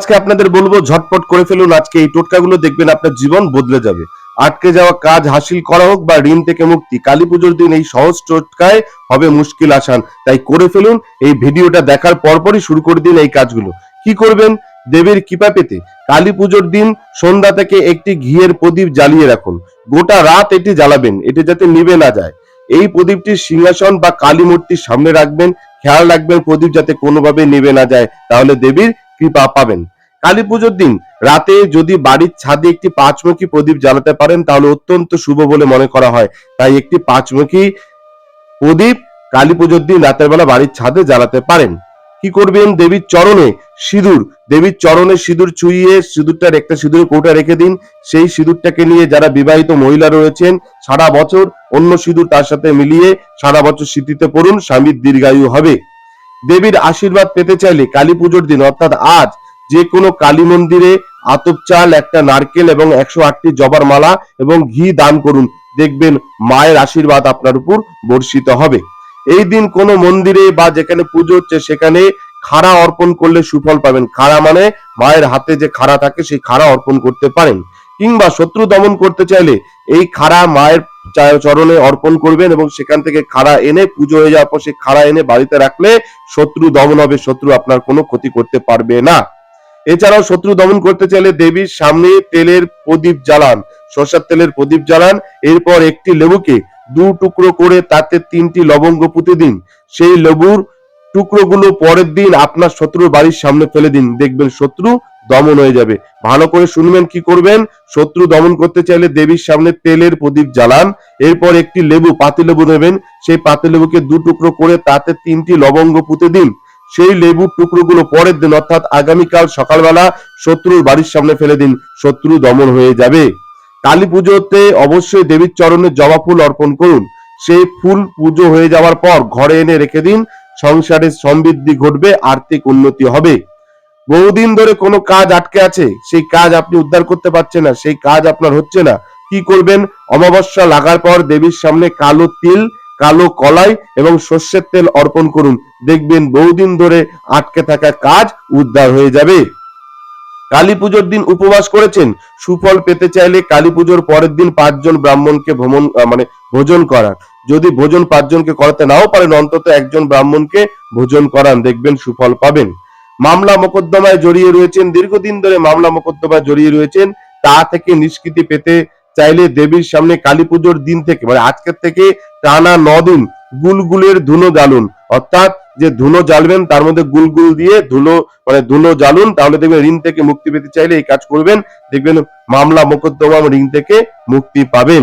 আজকে আপনাদের বলব, ঝটপট করে ফেলুন। আজকে এই টোটকাগুলো দেখবেন আপনার জীবন বদলে যাবে। আটকে যাওয়া কাজ হাসিল করা হোক বা ঋণ থেকে মুক্তি, কালী পুজোর দিন এই সহজ টোটকায় হবে মুশকিল আসান। তাই করে ফেলুন, এই ভিডিওটা দেখার পরপরই শুরু করে দিন এই কাজগুলো। কি করবেন? দেবীর কৃপা পেতে কালী পুজোর দিন সন্ধ্যা থেকে একটি ঘিয়ের প্রদীপ জ্বালিয়ে রাখুন। গোটা রাত এটি জ্বালাবেন, এটি যাতে নিভে না যায়। এই প্রদীপটি সিংহাসন বা কালী মূর্তির সামনে রাখবেন, খেয়াল রাখবেন প্রদীপ যাতে কোনোভাবে নিভে না যায়। তাহলে দেবীর কৃপা পাবেন। কালী পুজোর দিন রাতে যদি বাড়ির ছাদে একটি পাঁচমুখী প্রদীপ জ্বালাতে পারেন, তাহলে অত্যন্ত শুভ বলে মনে করা হয়। তাই একটি পাঁচমুখী প্রদীপ কালী পুজোর দিন রাতের বেলা বাড়ির ছাদে জ্বালাতে পারেন। কি করবেন? দেবীর চরণে সিঁদুর, দেবীর চরণে সিঁদুর চুইয়ে সিঁদুরটার একটা সিঁদুরের কৌটা রেখে দিন। সেই সিঁদুরটাকে নিয়ে যারা বিবাহিত মহিলা রয়েছেন, সারা বছর অন্য সিঁদুর তার সাথে মিলিয়ে সারা বছর স্মৃতিতে পড়ুন, স্বামীর দীর্ঘায়ু হবে। দেবীর আশীর্বাদ পেতে চাইলে কালী পুজোর দিন, অর্থাৎ আজ যে কোনো কালী মন্দিরে আতপ চাল, একটা নারকেল এবং একশো আটটি জবার মালা এবং ঘি দান করুন। দেখবেন মায়ের আশীর্বাদ আপনার উপর বর্ষিত হবে। এই দিন কোনো মন্দিরে বা যেখানে পুজো হচ্ছে, সেখানে খাড়া অর্পণ করলে সুফল পাবেন। খাড়া মানে মায়ের হাতে যে খাড়া থাকে, সেই খাড়া অর্পণ করতে পারেন। কিংবা শত্রু দমন করতে চাইলে এই খাড়া মায়ের চরণে অর্পণ করবেন এবং সেখান থেকে খাড়া এনে পুজো হয়ে যাওয়ার পর সেই খাড়া এনে বাড়িতে রাখলে শত্রু দমন হবে, শত্রু আপনার কোনো ক্ষতি করতে পারবে না। এছাড়াও শত্রু দমন করতে চাইলে দেবীর সামনে তেলের প্রদীপ জ্বালান, সরষের তেলের প্রদীপ জ্বালান, এরপর একটি লেবুকে দু টুকরো করে তাতে তিনটি লবঙ্গ পুঁতে দিন। সেই লেবুর টুকরোগুলো পরের দিন আপনার শত্রুর বাড়ির সামনে ফেলে দিন। দেখবেন শত্রু দমন হয়ে যাবে। ভালো করে শুনবেন কি করবেন। শত্রু দমন করতে চাইলে দেবীর সামনে তেলের প্রদীপ জ্বালান। এরপর একটি লেবু, পাতি লেবু নেবেন। সেই পাতি লেবুকে দু টুকরো করে তাতে তিনটি লবঙ্গ পুঁতে দিন। সেই লেবুর টুকরোগুলো পরের দিন, অর্থাৎ আগামীকাল সকালবেলা, শত্রুর বাড়ির সামনে ফেলে দিন। শত্রু দমন হয়ে যাবে। কালী পুজোতে অবশ্যই দেবীর চরণে জবা ফুল অর্পণ করুন। সেই ফুল পুজো হয়ে যাওয়ার পর ঘরে এনে রেখে দিন। সংসারে সমৃদ্ধি ঘটবে, আর্থিক উন্নতি হবে। বহুদিন ধরে কোনো কাজ আটকে আছে, সেই কাজ আপনি উদ্ধার করতে পারছেন না, সেই কাজ আপনার হচ্ছে না। কি করবেন? অমাবস্যা লাগার পর দেবীর সামনে কালো তিল, কালো কলাই এবং সর্ষের তেল অর্পণ করুন। দেখবেন বহুদিন ধরে আটকে থাকা কাজ উদ্ধার হয়ে যাবে। কালী পুজোর দিন উপবাস করেছেন, সুফল পেতে চাইলে কালী পুজোর পরের দিন পাঁচজন ব্রাহ্মণকে ভ্রমণ মানে ভোজন করান। যদি ভোজন পাঁচজনকে করাতে নাও পারেন, অন্তত একজন ব্রাহ্মণকে ভোজন করান, দেখবেন সুফল পাবেন। মামলা মোকদ্দমায় জড়িয়ে রয়েছেন, দীর্ঘদিন ধরে মামলা মোকদ্দমায় জড়িয়ে রয়েছেন, তা থেকে নিষ্কৃতি পেতে চাইলে দেবীর সামনে কালী পুজোর দিন থেকে মানে আজকের থেকে টানা দিন গুলগুলের ধুনো জ্বালুন। অর্থাৎ যে ধুনো জ্বালবেন, তার মধ্যে গুলগুল দিয়ে ধুলো মানে ধুলো জ্বালুন, তাহলে দেখবেন ঋণ থেকে মুক্তি পেতে চাইলে এই কাজ করবেন, দেখবেন মামলা মোকদ্দমা ঋণ থেকে মুক্তি পাবেন।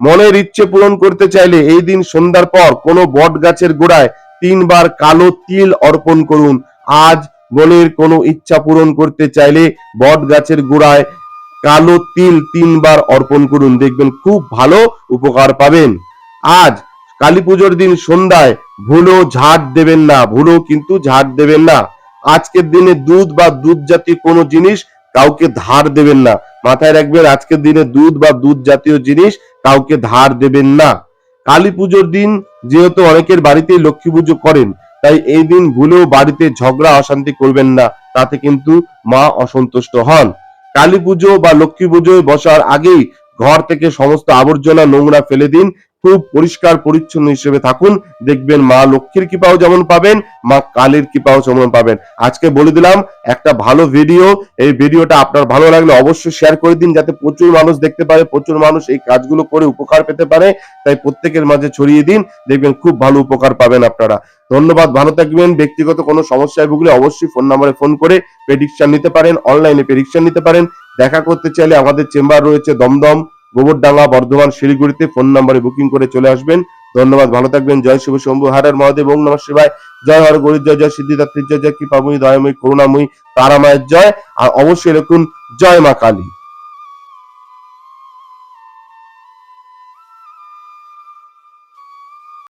মনের ইচ্ছে পূরণ করতে চাইলে এই দিন সন্ধ্যার পর কোনো বট গাছের গোড়ায় তিনবার কালো তিল অর্পণ করুন। আজ মনের কোনো ইচ্ছা পূরণ করতে চাইলে বট গাছের গোড়ায় কালো তিল তিনবার অর্পণ করুন। দেখবেন খুব ভালো উপকার পাবেন। আজ কালী পুজোর দিন সন্ধ্যায় ভুলো ঝাড় দেবেন না, ভুলো কিন্তু ঝাড় দেবেন না। আজকের দিনে দুধ বা দুধ জাতীয় কোনো জিনিস কাউকে ধার দেবেন না। মাথায় রাখবেন আজকের দিনে দুধ বা দুধ জাতীয় জিনিস কাউকে ধার দেবেন না। কালী পুজোর দিন যেহেতু অনেকের বাড়িতেই লক্ষ্মী পুজো করেন তাই এই দিন ভুলেও বাড়িতে ঝগড়া, অশান্তি করবেন না, তাতে কিন্তু মা অসন্তুষ্ট হন। কালী পুজো বা লক্ষ্মী পুজোয় বসার আগেই ঘর থেকে সমস্ত আবর্জনা নোংরা ফেলে দিন খুব পরিষ্কার, পরিচ্ছন্ন হিসেবে থাকুন। দেখবেন মা লক্ষ্মীর কৃপাও যেমন পাবেন, মা কালীর কৃপাও যেমন পাবেন। আজকে বলে দিলাম, একটা ভালো ভিডিও এই ভিডিওটা আপনার ভালো লাগলে অবশ্যই শেয়ার করে দিন, যাতে প্রচুর মানুষ দেখতে পারে, প্রচুর মানুষ এই কাজগুলো করে উপকার পেতে পারে। তাই প্রত্যেকের মাঝে ছড়িয়ে দিন, দেখবেন খুব ভালো উপকার পাবেন আপনারা। ধন্যবাদ, ভালো থাকবেন। ব্যক্তিগত কোনো সমস্যায় ভুগলে অবশ্যই ফোন নাম্বারে ফোন করে প্রেডিকশন নিতে পারেন অনলাইনে প্রেডিকশন নিতে পারেন। দেখা করতে চাইলে আমাদের চেম্বার রয়েছে দমদম। গোবরডাঙ্গা, বর্ধমান, শিলিগুড়িতে ফোন নাম্বারে বুকিং করে চলে আসবেন। ধন্যবাদ, ভালো থাকবেন, জয় শুভ শম্ভু হারের মহাদেব, ওম নম শিবায়। জয় হর গরিব জয় জয় সিদ্ধিদাত্রী জয় জয় কৃপাময়ী, দয়াময়ী, করুণাময়ী তারামায়ের জয়। আর অবশ্যই এরকম জয় মা কালী।